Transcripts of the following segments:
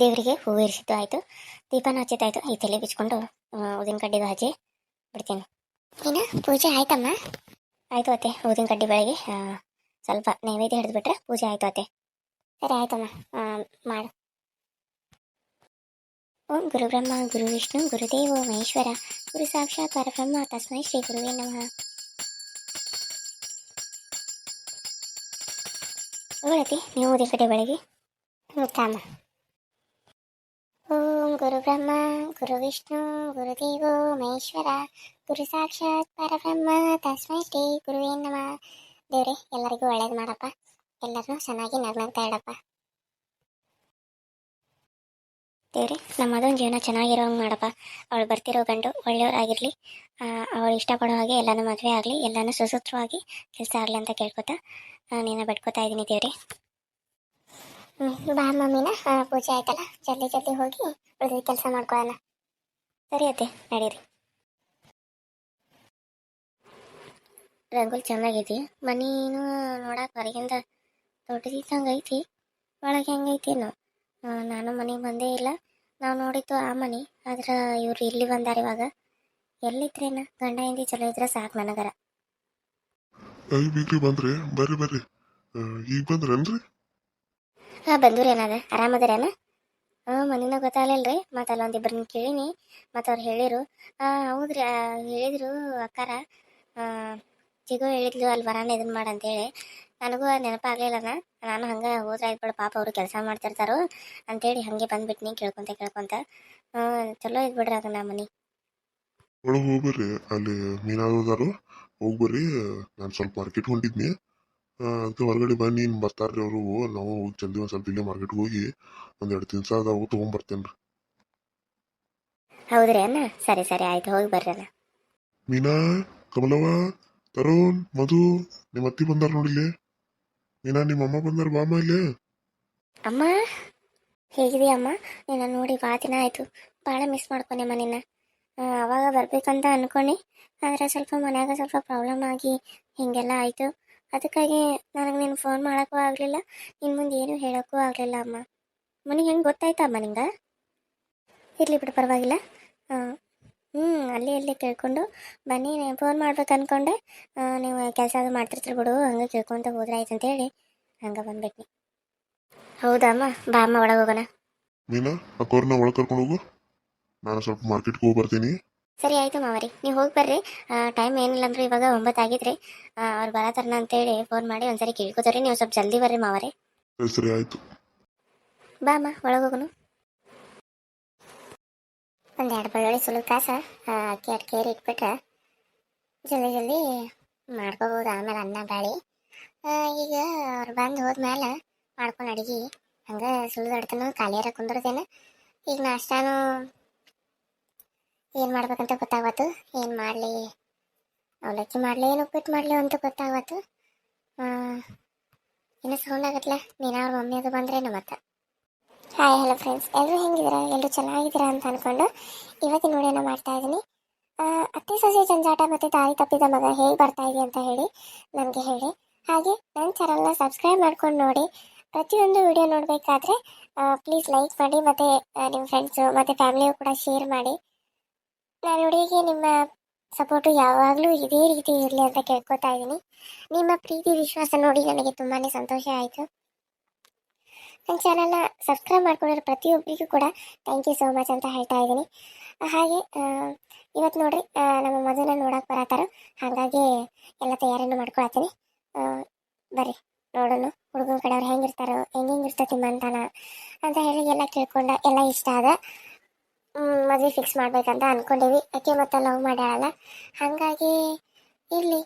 ದೇವರಿಗೆ ಹೂವು ಇರಿಸಿದ್ದು ಆಯಿತು. ದೀಪನ ಹಚ್ಚಿದ್ದಾಯ್ತು ಈ ತಲೆ ಬಿಚ್ಕೊಂಡು ಊದಿನ ಕಡ್ಡಿದು ಹಚ್ಚಿ ಬಿಡ್ತೀನಿ. ಇನ್ನು ಪೂಜೆ ಆಯ್ತಮ್ಮ? ಆಯಿತು ಅತ್ತೆ. ಊದಿನ ಕಡ್ಡಿ ಬೆಳಗ್ಗೆ ಸ್ವಲ್ಪ ನೈವೇದ್ಯ ಹಿಡಿದ್ಬಿಟ್ರೆ ಪೂಜೆ ಆಯಿತು ಅತ್ತೆ. ಸರಿ ಆಯ್ತಮ್ಮ. ಮಾಡು. ಓಂ ಗುರು ಬ್ರಹ್ಮ, ಗುರು ವಿಷ್ಣು, ಗುರುದೇವ, ಮಹೇಶ್ವರ, ಗುರು ಸಾಕ್ಷಾತ್ ಪರಬ್ರಹ್ಮ. ತಸ್ಮೈ ಶ್ರೀ ಗುರುವೇ ನಮಃ. ಒಳತಿ ನೀವು ಊದಿನ ಕಡ್ಡಿ ಬೆಳಗ್ಗೆ. ತಾಮ ಓಂ ಗುರು ಬ್ರಹ್ಮ ಗುರು ವಿಷ್ಣು ಗುರುದೇವೋ ಮಹೇಶ್ವರ, ಗುರು ಸಾಕ್ಷಾತ್ ಪರಬ್ರಹ್ಮ, ತಸ್ಮೈ ಶ್ರೀ ಗುರುವೇ ನಮ. ದೇವ್ರೆ, ಎಲ್ಲರಿಗೂ ಒಳ್ಳೇದು ಮಾಡಪ್ಪ. ಎಲ್ಲರನ್ನೂ ಚೆನ್ನಾಗಿ ನಗ್ನಗ್ತಾ ಇಡಪ್ಪ. ದೇವ್ರೆ, ನಮ್ಮದೊಂದು ಜೀವನ ಚೆನ್ನಾಗಿರೋ ಹಂಗೆ ಮಾಡಪ್ಪ. ಅವಳು ಬರ್ತಿರೋ ಗಂಡು ಒಳ್ಳೆಯವರಾಗಿರಲಿ. ಅವಳು ಇಷ್ಟಪಡೋ ಹಾಗೆ ಎಲ್ಲನೂ ಮದುವೆ ಆಗಲಿ, ಎಲ್ಲನೂ ಸುಸೂತ್ರವಾಗಿ ಕೆಲಸ ಆಗಲಿ ಅಂತ ಕೇಳ್ಕೊತಾ ನೀನು ಬಿಟ್ಕೋತಾ ಇದ್ದೀನಿ ದೇವ್ರೆ. ಹ್ಞೂ ಬಾ ಮಮ್ಮಿನ ಪೂಜೆ ಆಯ್ತಲ್ಲ, ಜಲ್ದಿ ಜಲ್ದಿ ಹೋಗಿ ಉಳಿದ ಕೆಲಸ ಮಾಡ್ಕೊಳ್ಳೋಣ ಸರಿ ಅತ್ತೆ, ನಡೀರಿ. ರಂಗೋಲಿ ಚೆನ್ನಾಗೈತಿ, ಮನೇನು ನೋಡಕ್ಕೆ ಹೊರಗಿಂದ ದೊಡ್ಡದಿದ್ದಂಗೆ ಐತಿ, ಒಳಗೆ ಹೆಂಗೈತಿ ನಾನು ಮನೆಗೆ ಬಂದೇ ಇಲ್ಲ, ನಾವು ನೋಡಿದ್ದು ಆ ಮನೆ, ಆದ್ರೆ ಇವ್ರು ಇಲ್ಲಿ ಬಂದಾರ ಇವಾಗ. ಎಲ್ಲಿದ್ರೇನ, ಗಂಡ ಹಿಂದಿ ಚಲೋ ಇದ್ರೆ ಸಾಕು ನನಗರ ಬಂದ್ರಿ, ಬರ್ರಿ ಬರ್ರಿ. ಈಗ ಬಂದ್ರೇನ್ರಿ? ಹಾಂ, ಬಂದೂರಿ ಏನದ? ಆರಾಮದರೇನ ಹಾಂ ಮನಿನ ಗೊತ್ತಾಗಲಿಲ್ಲ ಮತ್ತು ಅಲ್ಲೊಂದಿಬ್ಬರನ್ನ ಕೇಳೀನಿ. ಮತ್ತು ಅವ್ರು ಹೇಳಿರು ಹಾಂ ಹೌದ್ರಿ ಹೇಳಿದ್ರು ಅಕ್ಕಾರ. ಚಿಗೋ ಹೇಳಿದ್ಲು ಅಲ್ಲಿ ಬರಾನ ಇದನ್ನ ಮಾಡ ಅಂತೇಳಿ. ನನಗೂ ನೆನಪಾಗ್ಲಿಲ್ಲನ ನಾನು ಹಂಗೆ ಹೋದ್ರೆ ಆಯ್ತು ಬಿಡು, ಪಾಪ ಅವರು ಕೆಲಸ ಮಾಡ್ತಿರ್ತಾರೋ ಅಂತೇಳಿ ಹಾಗೆ ಬಂದ್ಬಿಟ್ನಿ ಕೇಳ್ಕೊಂತ ಕೇಳ್ಕೊಂತ. ಚಲೋ ಇದ್ ಬಿಡ್ರಿ ಅದನ್ನ ಮನೆ. ಒಳಗೆ ಹೋಗ್ಬರ್ರಿ. ಅಲ್ಲಿ ಮೀನಾದವರು ಹೋಗ್ಬರ್ರಿ. ನಾನು ಸ್ವಲ್ಪ ಮಾರ್ಕೆಟ್ ಅದಕ್ಕೆ ಹೊರಗಡೆ ಬನ್ನಿ ಇನ್ನು ಬರ್ತಾರ್ರಿ ಅವರು. ನಾವು ಹೋಗಿ ಜಲ್ದಿ ಒಂದು ಸ್ವಲ್ಪ ಇಲ್ಲೇ ಮಾರ್ಕೆಟ್ಗೆ ಹೋಗಿ ಒಂದೆರಡು ದಿವಸ ಅದಾವು ತೊಗೊಂಬರ್ತೇನೆ ರೀ ಹೌದ್ರಿ ಅಣ್ಣ? ಸರಿ ಸರಿ ಆಯ್ತು ಹೋಗಿ ಬರ್ರಿ ಅಣ್ಣ. ಮೀನಾ ಕಮಲವ್ವ ತರುಣ್ ಮಧು ನಿಮ್ಮ ಅತ್ತಿ ಬಂದಾರ ನೋಡಿಲ್ಲೇ ಮೀನಾ ನಿಮ್ಮ ಅಮ್ಮ ಬಂದಾರ ಬಾಮ ಇಲ್ಲೇ. ಅಮ್ಮ? ಹೇಗಿದೆಯಮ್ಮ ನಿನ್ನ ನೋಡಿ ಭಾಳ ದಿನ ಆಯಿತು. ಭಾಳ ಮಿಸ್ ಮಾಡ್ಕೊಂಡೆ ನಿನ್ನ. ಅವಾಗ ಬರ್ಬೇಕಂತ ಅನ್ಕೊಂಡೆ. ಆದರೆ ಸ್ವಲ್ಪ ಮನ್ಯಾಗ ಸ್ವಲ್ಪ ಪ್ರಾಬ್ಲಮ್ ಆಗಿ ಹಿಂಗೆಲ್ಲ ಆಯಿತು. ಅದಕ್ಕಾಗಿ ನನಗೆ ನೀನು ಫೋನ್ ಮಾಡೋಕ್ಕೂ ಆಗಲಿಲ್ಲ ನಿನ್ನ ಮುಂದೆ ಏನೂ ಹೇಳೋಕ್ಕೂ ಆಗಲಿಲ್ಲ ಅಮ್ಮ. ಮನೆಗೆ ಹೆಂಗೆ ಗೊತ್ತಾಯ್ತಾ ಅಮ್ಮ ನಿಂಗೆ? ಇರಲಿ ಬಿಡು, ಪರವಾಗಿಲ್ಲ. ಹ್ಞೂ ಅಲ್ಲಿ ಅಲ್ಲಿ ಕೇಳ್ಕೊಂಡು ಬನ್ನಿ ಫೋನ್ ಮಾಡ್ಬೇಕು ಅನ್ಕೊಂಡೆ. ನೀವು ಕೆಲಸ ಅದು ಮಾಡ್ತಿರ್ತೀರಿ ಬಿಡು, ಹಂಗೆ ಕೇಳ್ಕೊಂತ ಹೋದ್ರೆ ಆಯ್ತು ಅಂತೇಳಿ ಹಂಗೆ ಬಂದ್ಬಿಟ್ನಿ. ಹೌದಮ್ಮ, ಬಾ ಅಮ್ಮ, ಒಳಗೆ ಹೋಗೋಣ. ಮೀನಾ ಅಕ್ಕವ್ರನ್ನ ಒಳಗೆ ಕರ್ಕೊಂಡು ಹೋಗು. ನಾನು ಸ್ವಲ್ಪ ಮಾರ್ಕೆಟ್ಗೆ ಹೋಗಿ ಬರ್ತೀನಿ. ಸರಿ ಆಯ್ತು ಮಾವರಿ. ನೀವು ಹೋಗಿ ಬರ್ರಿ. ಟೈಮ್ ಏನಿಲ್ಲ ಅಂದ್ರೆ ಇವಾಗ ಒಂಬತ್ತು ಆಗಿದ್ರಿ ಅವ್ರು ಅಂತ ಅಂತೇಳಿ ಫೋನ್ ಮಾಡಿ ಒಂದ್ಸರಿ ಕೇಳ್ಕೊತಾರೆ ನೀವು ಸ್ವಲ್ಪ ಜಲ್ದಿ ಬರ್ರಿ ಮಾವರಿ. ಸರಿ ಆಯ್ತು. ಆಯಿತು ಬಾ ಅಮ್ಮ ಒಳಗೋಗನು ಒಂದೆರಡು ಬೆಳ್ಳುಳ್ಳಿ ಸುಲಭ ಕಾಸ ಅಕ್ಕಿ ಅಟ್ ಕೇರಿ ಇಟ್ಬಿಟ್ರೆ ಜಲ್ದಿ ಜಲ್ದಿ ಮಾಡ್ಕೋಬೋದು ಆಮೇಲೆ ಅನ್ನ ಬ್ಯಾಳಿ ಈಗ ಅವ್ರು ಬಂದು ಹೋದ್ಮೇಲೆ ಮಾಡ್ಕೊಂಡು ಅಡಿಗೆ. ಹಂಗೆ ಸುಲಿದ ಖಾಲಿ ಖಾಲಿಯಾರ ಕುಂದ್ರದೇನು. ಈಗ ನಾಷ್ಟಾನು ಏನು ಮಾಡ್ಬೇಕಂತ ಗೊತ್ತಾಗತ್ತು ಏನು ಮಾಡಲಿ? ಅವಲಕ್ಕಿ ಮಾಡಲಿ, ಏನು ಉಪ್ಪಿಟ್ಟು ಮಾಡಲಿ ಅಂತ ಗೊತ್ತಾಗತ್ತು ಇನ್ನೂ ಸೌಂಡ್ ಆಗತ್ತಲ್ಲ ನೀನು ಅವ್ರ ಮಮ್ಮಿ ಅದು ಮತ್ತೆ ಹಾಯ್ ಹಲೋ ಫ್ರೆಂಡ್ಸ್ ಎಲ್ಲರೂ ಹೆಂಗಿದ್ದೀರಾ? ಎಲ್ಲರೂ ಚೆನ್ನಾಗಿದ್ದೀರಾ ಅಂತ ಅನ್ಕೊಂಡು ಇವತ್ತಿನ ವಿಡಿಯೋನ ಮಾಡ್ತಾ ಇದ್ದೀನಿ ಅತ್ತೆ, ಸೊಸೆ, ಜಂಜಾಟ ಮತ್ತು ದಾರಿ ತಪ್ಪಿದ ಮಗ ಹೇಗೆ ಬರ್ತಾ ಇದೆ ಅಂತ ಹೇಳಿ ನನಗೆ ಹೇಳಿ. ಹಾಗೆ ನನ್ನ ಚಾನಲ್ನ ಸಬ್ಸ್ಕ್ರೈಬ್ ಮಾಡ್ಕೊಂಡು ನೋಡಿ. ಪ್ರತಿಯೊಂದು ವಿಡಿಯೋ ನೋಡಬೇಕಾದ್ರೆ ಪ್ಲೀಸ್ ಲೈಕ್ ಮಾಡಿ ಮತ್ತು ನಿಮ್ಮ ಫ್ರೆಂಡ್ಸು ಮತ್ತು ಫ್ಯಾಮಿಲಿಯು ಕೂಡ ಶೇರ್ ಮಾಡಿ. ನಾನು ನಿಮ್ಮ ಸಪೋರ್ಟು ಯಾವಾಗಲೂ ಇದೇ ರೀತಿ ಇರಲಿ ಅಂತ ಕೇಳ್ಕೊತಾ ಇದ್ದೀನಿ. ನಿಮ್ಮ ಪ್ರೀತಿ, ವಿಶ್ವಾಸ ನೋಡಿ ನನಗೆ ತುಂಬಾ ಸಂತೋಷ ಆಯಿತು. ನನ್ನ ಚಾನಲ್ನ ಸಬ್ಸ್ಕ್ರೈಬ್ ಮಾಡ್ಕೊಂಡಿರೋ ಪ್ರತಿಯೊಬ್ಬರಿಗೂ ಕೂಡ ಥ್ಯಾಂಕ್ ಯು ಸೋ ಮಚ್ ಅಂತ ಹೇಳ್ತಾ ಇದ್ದೀನಿ. ಹಾಗೆ ಇವತ್ತು ನೋಡ್ರಿ ನಮ್ಮ ಮದುವೆನ ನೋಡಕ್ಕೆ ಬರತ್ತಾರೋ, ಹಾಗಾಗಿ ಎಲ್ಲ ತಯಾರಿನೂ ಮಾಡ್ಕೊಳತ್ತೀನಿ. ಬರ್ರಿ, ನೋಡೋಣ ಹುಡುಗನ ಕಡೆಯವ್ರು ಹೆಂಗಿರ್ತಾರೋ ಹೆಂಗೆ ಹೆಂಗಿರ್ತೈತಿ ಮಂತಾನ ಅಂತ ಹೇಳಿ ಎಲ್ಲ ಕೇಳ್ಕೊಂಡ, ಎಲ್ಲ ಇಷ್ಟ ಆದ ಮದುವೆ ಫಿಕ್ಸ್ ಮಾಡ್ಬೇಕಂತ ಅನ್ಕೊಂಡೇವಿ. ಅಕೆ ಮತ್ತೆ ಲವ್ ಮಾಡ್ಯಾಳಲ್ಲ? ಹಾಗಾಗಿ ಇಲ್ಲಿ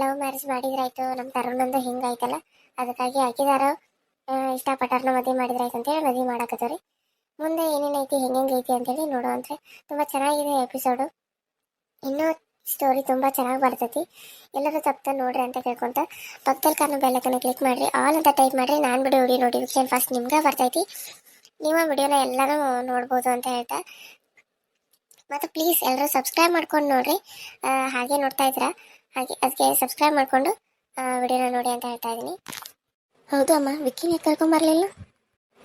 ಲವ್ ಮ್ಯಾರೇಜ್ ಮಾಡಿದ್ರಾಯ್ತು ನಮ್ಮ ತರುಣಂದು ಹಿಂಗಾಯ್ತಲ್ಲ. ಅದಕ್ಕಾಗಿ ಹಾಕಿದಾರ. ಇಷ್ಟಪಟ್ಟಾರನ ಮದುವೆ ಮಾಡಿದ್ರಾಯ್ತು ಅಂತೇಳಿ ಮದುವೆ ಮಾಡಾಕತ್ತವ್ರಿ. ಮುಂದೆ ಏನೇನೈತಿ ಹೆಂಗೆ ಐತಿ ಅಂತೇಳಿ ನೋಡುವಂದ್ರೆ ತುಂಬ ಚೆನ್ನಾಗಿದೆ ಎಪಿಸೋಡು ಇನ್ನೂ ಸ್ಟೋರಿ ತುಂಬ ಚೆನ್ನಾಗಿ ಬರ್ತೈತಿ. ಎಲ್ಲರೂ ತಪ್ಪ ನೋಡ್ರಿ ಅಂತ ಕೇಳ್ಕೊಂತ ಪಕ್ಕದಲ್ಲಿ ಕಾರಣ ಬೆಲ್ಲಕ್ಕನ್ನು ಕ್ಲಿಕ್ ಮಾಡಿರಿ. ಆಲ್ ಅಂತ ಟೈಪ್ ಮಾಡಿರಿ. ನಾನು ಬಿಡಿ ನೋಡಿ ನೋಟಿಫಿಕೇಶನ್ ಫಸ್ಟ್ ನಿಮ್ಗೆ ಬರ್ತೈತಿ. ನಿಮ್ಮ ವಿಡಿಯೋನ ಎಲ್ಲರೂ ನೋಡ್ಬೋದು ಅಂತ ಹೇಳ್ತಾ. ಮತ್ತು ಪ್ಲೀಸ್ ಎಲ್ಲರೂ ಸಬ್ಸ್ಕ್ರೈಬ್ ಮಾಡ್ಕೊಂಡು ನೋಡ್ರಿ. ಹಾಗೆ ನೋಡ್ತಾ ಇದ್ದೀರಾ? ಹಾಗೆ ಅದಕ್ಕೆ ಸಬ್ಸ್ಕ್ರೈಬ್ ಮಾಡಿಕೊಂಡು ವಿಡಿಯೋನ ನೋಡಿ ಅಂತ ಹೇಳ್ತಾ ಇದ್ದೀನಿ. ಹೌದು ಅಮ್ಮ ವಿಕ್ಕಿನ ಕರ್ಕೊಂಬರ್ಲಿಲ್ಲ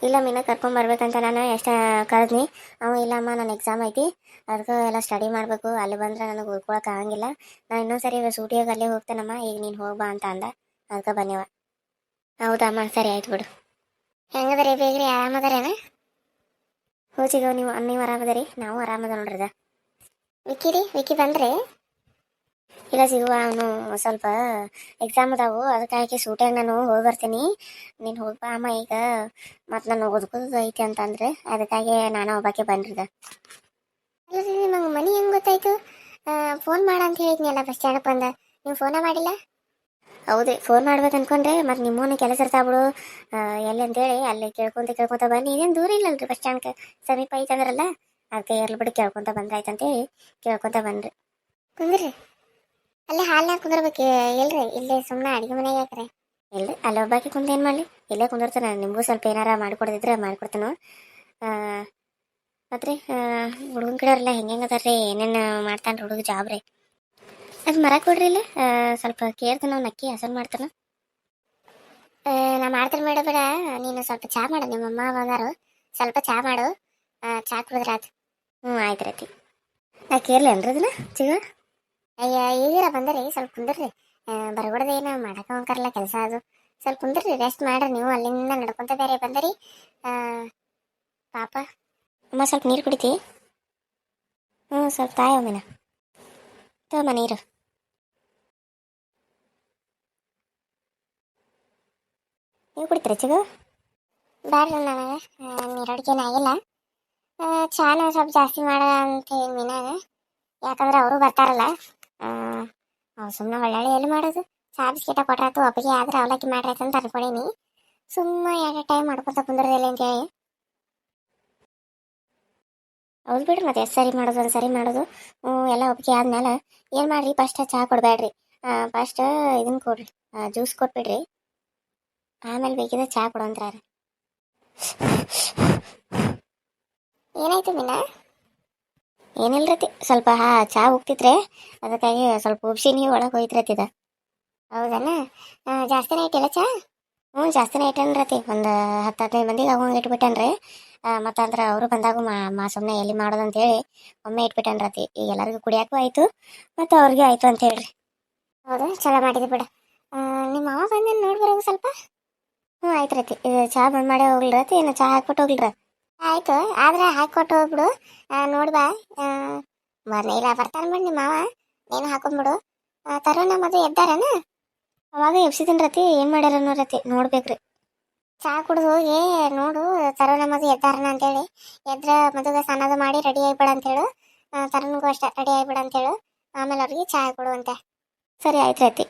ಇಲ್ಲ ಮೀನ ಕರ್ಕೊಂಬರ್ಬೇಕಂತ ನಾನು ಎಷ್ಟು ಕರೆದ್ನಿ. ಅವ ಇಲ್ಲಮ್ಮ ನನ್ನ ಎಕ್ಸಾಮ್ ಐತಿ. ಅದಕ್ಕೆ ಎಲ್ಲ ಸ್ಟಡಿ ಮಾಡಬೇಕು. ಅಲ್ಲಿ ಬಂದ್ರೆ ನನಗೆ ಉಳ್ಕೊಳಕ್ಕೆ ಆಗಂಗಿಲ್ಲ. ನಾನು ಇನ್ನೊಂದ್ಸರಿ ಸೂಟಿಯಾಗ ಅಲ್ಲೇ ಹೋಗ್ತೇನಮ್ಮ. ಈಗ ನೀನು ಹೋಗ್ಬಾ ಅಂತ ಅಂದ. ಅದಕ್ಕೆ ಬನ್ನಿವ ಹೌದಮ್ಮ ಸರಿ ಆಯ್ತು ಬಿಡು. ಹೆಂಗದರಿ ಬೇಗ್ರಿ? ಆರಾಮದಾರೇನ? ಹೋಚಿಗೋ ನೀವು ನೀವು ಆರಾಮದರಿ? ನಾವು ಆರಾಮದ ನೋಡ್ರಿ ಅದ ವಿಕ್ಕಿ ರೀ ವಿಕ್ಕಿ ಬಂದ್ರಿ? ಇಲ್ಲ ಸಿಗುವ, ಅವನು ಸ್ವಲ್ಪ ಎಕ್ಸಾಮ್ ಅದಾವು, ಅದಕ್ಕಾಗಿ ಸೂಟ್ಯಾಗ ನಾನು ಹೋಗಿ ಬರ್ತೀನಿ. ನೀನು ಹೋಗ್ಬಾ, ಅಮ್ಮ ಈಗ ಮತ್ತೆ ನಾನು ಓದ್ಕೋದು ಐತಿ ಅಂತಂದ್ರೆ, ಅದಕ್ಕಾಗಿ ನಾನು ಒಬ್ಬಾಕೆ ಬಂದ್ರಿದ ಇಲ್ಲ ರೀ ನಿಮಗೆ ಮನಿ ಹೆಂಗೆ ಗೊತ್ತಾಯ್ತು? ಫೋನ್ ಮಾಡ ಅಂತ ಹೇಳಿದ್ನಲ್ಲ ಬಸ್ ಸ್ಟ್ಯಾಂಡ್ ಬಂದ. ನೀವು ಫೋನ ಮಾಡಿಲ್ಲ? ಹೌದೇ ಫೋನ್ ಮಾಡ್ಬೇಕು ಅನ್ಕೊಂಡ್ರೆ ಮತ್ತೆ ನಿಮ್ಮೂನು ಕೆಲಸ ಇರ್ತಾವ ಬಿಡು. ಆ, ಎಲ್ಲಿ ಅಂತೇಳಿ ಅಲ್ಲಿ ಕೇಳ್ಕೊಂತ ಕೇಳ್ಕೊಂತ ಬನ್ನಿ. ಇದೇನು ದೂರ ಇಲ್ಲಲ್ರಿ ಬಸ್ ಸ್ಟ್ಯಾಂಡ್ಗೆ ಸಮೀಪ ಐತಂದ್ರಲ್ಲ ಅದಕ್ಕೆ ಎಲ್ಲಿ ಬಿಟ್ಟು ಕೇಳ್ಕೊಂತ ಬಂದಾಯ್ತಂತೇಳಿ ಕೇಳ್ಕೊಂತ ಬಂದ್ರಿ. ಕುಂದ್ರಿ. ಅಲ್ಲೇ ಹಾಲ್ನಾಗ ಕುಂದಿರ್ಬೇಕು ಇಲ್ರಿ ಇಲ್ಲೇ ಸುಮ್ಮನೆ ಅಡಿಗೆ ಮನೆಗೆ ಯಾಕ್ರೆ? ಇಲ್ರಿ ಅಲ್ಲಿ ಒಬ್ಬಾಕಿ ಕುಂದ ಏನು ಮಾಡಲಿ? ಇಲ್ಲೇ ಕುಂದಿರ್ತಾನೆ ನಿಮಗೂ ಸ್ವಲ್ಪ ಏನಾರ ಮಾಡಿಕೊಡ್ದಿದ್ರೆ ಮಾಡಿಕೊಡ್ತೇನೆ ಮತ್ತೆ ಹುಡುಗನ ಕಡೆಯವ್ರೆಲ್ಲ ಹೆಂಗೆ ಹೆಂಗೆ ಅದಾರ್ರಿ? ಏನೇನು ಮಾಡ್ತಾನೆ ಹುಡುಗ ಜಾಬ್ ರೀ? ಅದು ಮರ ಕೊಡ್ರಿ ಇಲ್ಲ. ಸ್ವಲ್ಪ ಕೇಳ್ತಾನೆ ಅವ್ನು ಅಕ್ಕಿ ಹಸನ್ ಮಾಡ್ತಾನ. ನಾ ಮಾಡ್ತೀನಿ ಮೇಡ ಬೇಡ. ನೀನು ಸ್ವಲ್ಪ ಚಹಾ ಮಾಡು, ನಿಮ್ಮ ಅಮ್ಮ ಬಂದಾರು. ಸ್ವಲ್ಪ ಚಹಾ ಮಾಡು. ಚಹಾ ಕುಡಿದ್ರೆ ಆತು ಹ್ಞೂ, ಆಯ್ತು ರೀತಿ. ನಾ ಕೇರ್ಲಿ ಅನ್ರಿ ಅದನ್ನ ಚಿಗ ಅಯ್ಯ, ಈಗಿರ ಬಂದರಿ, ಸ್ವಲ್ಪ ಕುಂದ್ರಿ. ಏನು ಮಾಡಕ್ಕೆ ಹೋಗ್ಕರಲ್ಲ ಕೆಲಸ ಅದು. ಸ್ವಲ್ಪ ಕುಂದ್ರಿ ರೆಸ್ಟ್ ಮಾಡ್ರಿ ನೀವು, ಅಲ್ಲಿಂದ ನಡ್ಕೊಂತ ಬೇರೆ ಬಂದರಿ. ಪಾಪ. ಅಮ್ಮ, ಸ್ವಲ್ಪ ನೀರು ಕುಡಿತಿ? ಹ್ಞೂ, ಸ್ವಲ್ಪ ತಾಯಿ ಒಮ್ಮೆನ. ತಮ್ಮ ನೀರು. ನೀವು ಕುಡಿತೀರ ಚಿಗು? ಬೇಡ್ರಿ ನನಗೆ ನೀರಡಿಕೆನ ಆಗಿಲ್ಲ. ಚಾನ ಸ್ವಲ್ಪ ಜಾಸ್ತಿ ಮಾಡ ಅಂತ ಹೇಳಿ ಯಾಕಂದ್ರೆ ಅವರು ಬರ್ತಾರಲ್ಲ. ಅವ್ರು ಸುಮ್ಮನೆ ಒಳ್ಳೊಳ್ಳೆ ಎಲ್ಲಿ ಮಾಡೋದು? ಚಾ, ಬಿಸ್ಕಿಟ ಕೊಟ್ರಾತು ಒಪ್ಪಿಗೆ ಆದ್ರೆ ಅವಲಕ್ಕಿ ಮಾಡ್ರೈತೆ ಅಂತ ಅನ್ಕೊಳೀನಿ ಸುಮ್ಮನೆ ಎರಡು ಟೈಮ್ ಮಾಡ್ಕೊತ ಅಂತ ಅಂತೇಳಿ. ಹೌದು ಬಿಡ್ರಿ, ಮತ್ತೆ ಸರಿ ಮಾಡೋದು, ಒಂದು ಸರಿ ಮಾಡೋದು. ಎಲ್ಲ ಒಪ್ಪಿಗೆ ಆದ್ಮೇಲೆ ಏನು ಮಾಡ್ರಿ? ಫಸ್ಟ್ ಚಹಾ ಕೊಡಬೇಡ್ರಿ. ಫಸ್ಟ್ ಇದನ್ನ ಕೊಡ್ರಿ. ಜ್ಯೂಸ್ ಕೊಟ್ಬಿಡ್ರಿ. ಆಮೇಲೆ ಬೇಕಿದ್ರೆ ಚಹಾ ಕೊಡು ಅಂತಾರೆ ಏನಾಯ್ತು ಮೀನಾ? ಏನಿಲ್ರತಿ? ಸ್ವಲ್ಪ ಹಾ ಚಹಾ ಹೋಗ್ತಿತ್ರೆ. ಅದಕ್ಕಾಗಿ ಸ್ವಲ್ಪ ಉಪ್ಸಿನಿ ಒಳಗೆ ಹೋಯ್ತಿರತ್ತಿದ. ಹೌದನ? ಜಾಸ್ತಿನೇ ಇಟ್ಟಿಲ್ಲ ಚಹಾ ಹ್ಞೂ, ಜಾಸ್ತಿನೇ ಇಟ್ಟನ್ರತಿ ಒಂದು ಹತ್ತು ಹದಿನೈದು ಮಂದಿಗೆ ಆಗೋಂಗೆ ಇಟ್ಬಿಟ್ಟನ್ರಿ. ಮತ್ತು ಅಂದ್ರೆ ಅವರು ಬಂದಾಗ ಮಾ ಮಾ ಸುಮ್ಮನೆ ಎಲ್ಲಿ ಮಾಡೋದು ಅಂತೇಳಿ ಒಮ್ಮೆ ಇಟ್ಬಿಟ್ಟನ್ರತಿ. ಈಗ ಎಲ್ಲರಿಗೂ ಕುಡಿಯೋಕ್ಕೂ ಆಯಿತು, ಮತ್ತು ಅವ್ರಿಗೆ ಆಯಿತು ಅಂತ ಹೇಳ್ರಿ. ಹೌದಾ? ಚಲೋ ಮಾಡಿದ್ರಿ ಬಿಡ. ನಿಮ್ಮ ಮಾವ ಬಂದ ನೋಡಿ ಸ್ವಲ್ಪ. ಹ್ಞೂ ಆಯ್ತು ರತಿ. ಚಹಾ ಬಂದ್ ಮಾಡಿ ಹೋಗ್ಲಿರತಿ ಏನು ಚಹಾ ಹಾಕ್ಬಿಟ್ಟು ಹೋಗ್ಲಿರ ಆಯಿತು ಆದ್ರೆ ಹಾಕ್ಕೊಟ್ಟು ಹೋಗ್ಬಿಡು ಆ, ನೋಡ್ ಬಾ. ಬರ್ನೇ ಇಲ್ಲ ಬರ್ತಾನೆ ಬಿಡು ನಿಮ್ಮ ಮಾವ. ನೀನು ಹಾಕೊಂಡ್ಬಿಡು ತರೋಣ ಮದುವೆ ಎದ್ದಾರನ? ಅವಾಗ ಎಬ್ಸಿದನ್ ರತಿ. ಏನು ಮಾಡ್ಯಾರ ಅನ್ನೋ ರತಿ. ನೋಡ್ಬೇಕ್ರಿ ಚಹಾ ಕುಡಿದು ಹೋಗಿ ನೋಡು ತರೋಣ ಮದುವೆ ಎದ್ದಾರನ ಅಂತೇಳಿ. ಎದ್ರ ಮದುವೆ ಸ್ನಾನದ ಮಾಡಿ ರೆಡಿ ಆಗಿಬಿಡ ಅಂತೇಳು. ತರನಿಗೂ ಅಷ್ಟೇ ರೆಡಿ ಆಗಿಬಿಡ ಅಂತೇಳು. ಆಮೇಲೆ ಅವ್ರಿಗೆ ಚಹಾ ಕೊಡುವಂತೆ ಸರಿ ಆಯ್ತು ರತಿ.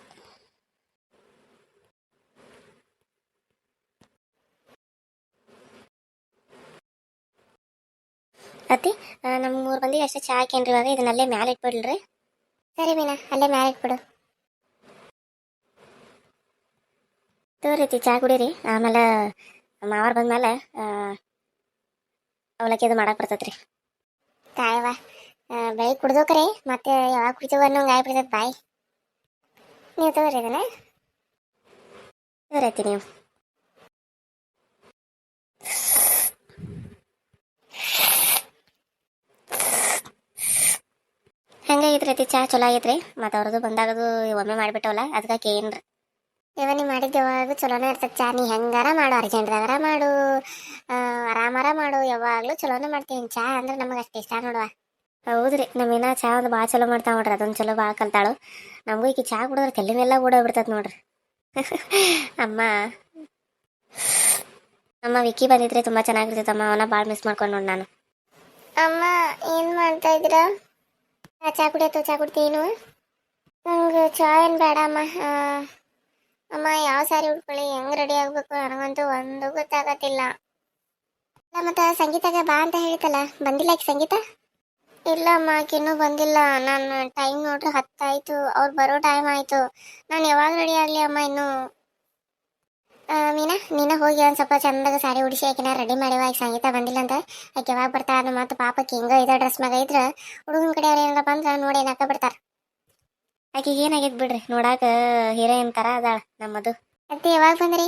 ಅತ್ತಿ ನಮ್ಮ ಮೂರು ಮಂದಿಗೆ ಅಷ್ಟೇ ಚಹಾ ಹಾಕೇನ್ರಿ ಇವಾಗ ಇದನ್ನಲ್ಲೇ ಮ್ಯಾಲೆ ಇಟ್ಬಿಡ್ಲ್ರಿ ಸರಿ ಮೀನಾ ಅಲ್ಲೇ ಮ್ಯಾಲೆ ಇಟ್ಬಿಡು. ತೋರಿತಿ ಚಹಾ ಕುಡೀರಿ. ಆಮೇಲೆ ಮಾವಾರ್ ಬಂದ್ಮೇಲೆ ಅವಲಕ್ಕಿ ಇದು ಮಾಡಕ್ಕೆ ಬರ್ತೈತ್ರಿ. ತಾಯವ್ವ ಬೆಳಿಗ್ಗೆ ಕುಡ್ದೋಕ್ರಿ ಮತ್ತೆ ಯಾವಾಗ ಕುಡಿತೀವ ಅನ್ನೋಂಗೆ ಆಗ್ಬಿಡ್ತೈತೆ ಬಾಯ್. ನೀವು ತಗೋರಿ ಇದನ್ನ. ತೋರೈತಿ ನೀವು. ಅತಿ ಚಾ ಚಲೋ ಐತ್ರಿ ಮತ್ತು ಅವ್ರದ್ದು ಬಂದಾಗದು ಒಮ್ಮೆ ಮಾಡಿಬಿಟ್ಟವಲ್ಲ ಅದಕ್ಕೆ ಏನ್ರಿ ಇವ ನೀ ಮಾಡಿದ್ದು ಯಾವಾಗ ಚಲೋನೇ ಇರ್ತೈತೆ ಚಾ ನೀ ಹೆಂಗಾರ ಮಾಡು ಅರ್ಜೆಂಟ್ದಾಗಾರ ಮಾಡು ಆರಾಮಾರ ಮಾಡು ಯಾವಾಗಲೂ ಚಲೋನೇ ಮಾಡ್ತೀನಿ ಚಾ ಅಂದ್ರೆ ನಮಗೆ ಅಷ್ಟು ಇಷ್ಟ ನೋಡುವ. ಹೌದ್ರಿ ನಮ್ಮಿನ ಚಾ ಒಂದು ಭಾಳ ಚಲೋ ಮಾಡ್ತಾವ ನೋಡ್ರಿ ಅದೊಂದು ಚಲೋ ಭಾಳ ಕಲ್ತಾಳು. ನಮಗೂ ಈಗ ಚಾ ಕುಡಿದ್ರೆ ತಲೆನೆಲ್ಲ ಓಡೋಗ್ಬಿಡ್ತೈತೆ ನೋಡ್ರಿ. ಅಮ್ಮ. ಅಮ್ಮ ವಿಕ್ಕಿ ಬಂದಿದ್ರೆ ತುಂಬ ಚೆನ್ನಾಗಿರ್ತೈತಮ್ಮ ಅವನ್ನ ಭಾಳ ಮಿಸ್ ಮಾಡ್ಕೊಂಡು ನೋಡಿ ನಾನು. ಅಮ್ಮ ಏನು ಮಾಡ್ತಾ ಇದ್ದೀರಾ? ಆ, ಚಾ ಕುಡಿಯತ್ತು ಚಾ ಕುಡ್ತೀನು ನಂಗೆ ಚಾ ಏನು ಬೇಡ ಅಮ್ಮ ಅಮ್ಮ ಯಾವ ಸಾರಿ ಉಟ್ಕೊಳ್ಳಿ ಹೆಂಗ್ ರೆಡಿ ಆಗ್ಬೇಕು ನನಗಂತೂ ಒಂದು ಗೊತ್ತಾಗತ್ತಿಲ್ಲ. ಅಲ್ಲ ಮತ್ತೆ ಸಂಗೀತಗೆ ಬಾ ಅಂತ ಹೇಳ್ತಲ್ಲ ಬಂದಿಲ್ಲ ಈಗ ಸಂಗೀತ? ಇಲ್ಲ ಅಮ್ಮ ಬಂದಿಲ್ಲ. ನಾನು ಟೈಮ್ ನೋಡ್ರಿ ಹತ್ತಾಯ್ತು ಅವ್ರು ಬರೋ ಟೈಮ್ ಆಯ್ತು. ನಾನು ಯಾವಾಗ ರೆಡಿ ಆಗಲಿ ಅಮ್ಮ ಇನ್ನು? ಮೀನಾ ನೀನ ಹೋಗಿ ಒಂದು ಸ್ವಲ್ಪ ಚಂದಾಗ ಸಾರಿ ಉಡಿಸಿ ಆಕಿನ ರೆಡಿ ಮಾಡಿವ. ಈಗ ಸಂಗೀತ ಬಂದಿಲ್ಲ ಅಂತ ಆಕೆ ಯಾವಾಗ ಬರ್ತಾರ ಮತ್ತೆ ಪಾಪಕ್ಕೆ ಹಿಂಗ ಇದ ಡ್ರೆಸ್ ಮಗ ಇದ್ರ ಹುಡುಗನ ಕಡೆ ಅವ್ರು ಏನಪ್ಪ ಅಂದ್ರೆ ನೋಡಿ ಏನಾಕ ಬಿಡ್ತಾರ. ಆಕೆಗೆ ಏನಾಗೈತೆ ಬಿಡ್ರಿ? ನೋಡಾಕ ಹೀರೋಯಿನ್ ತರ ಅದಾಳ ನಮ್ಮದು. ಅತ್ತೆ ಯಾವಾಗ ಬಂದ್ರಿ?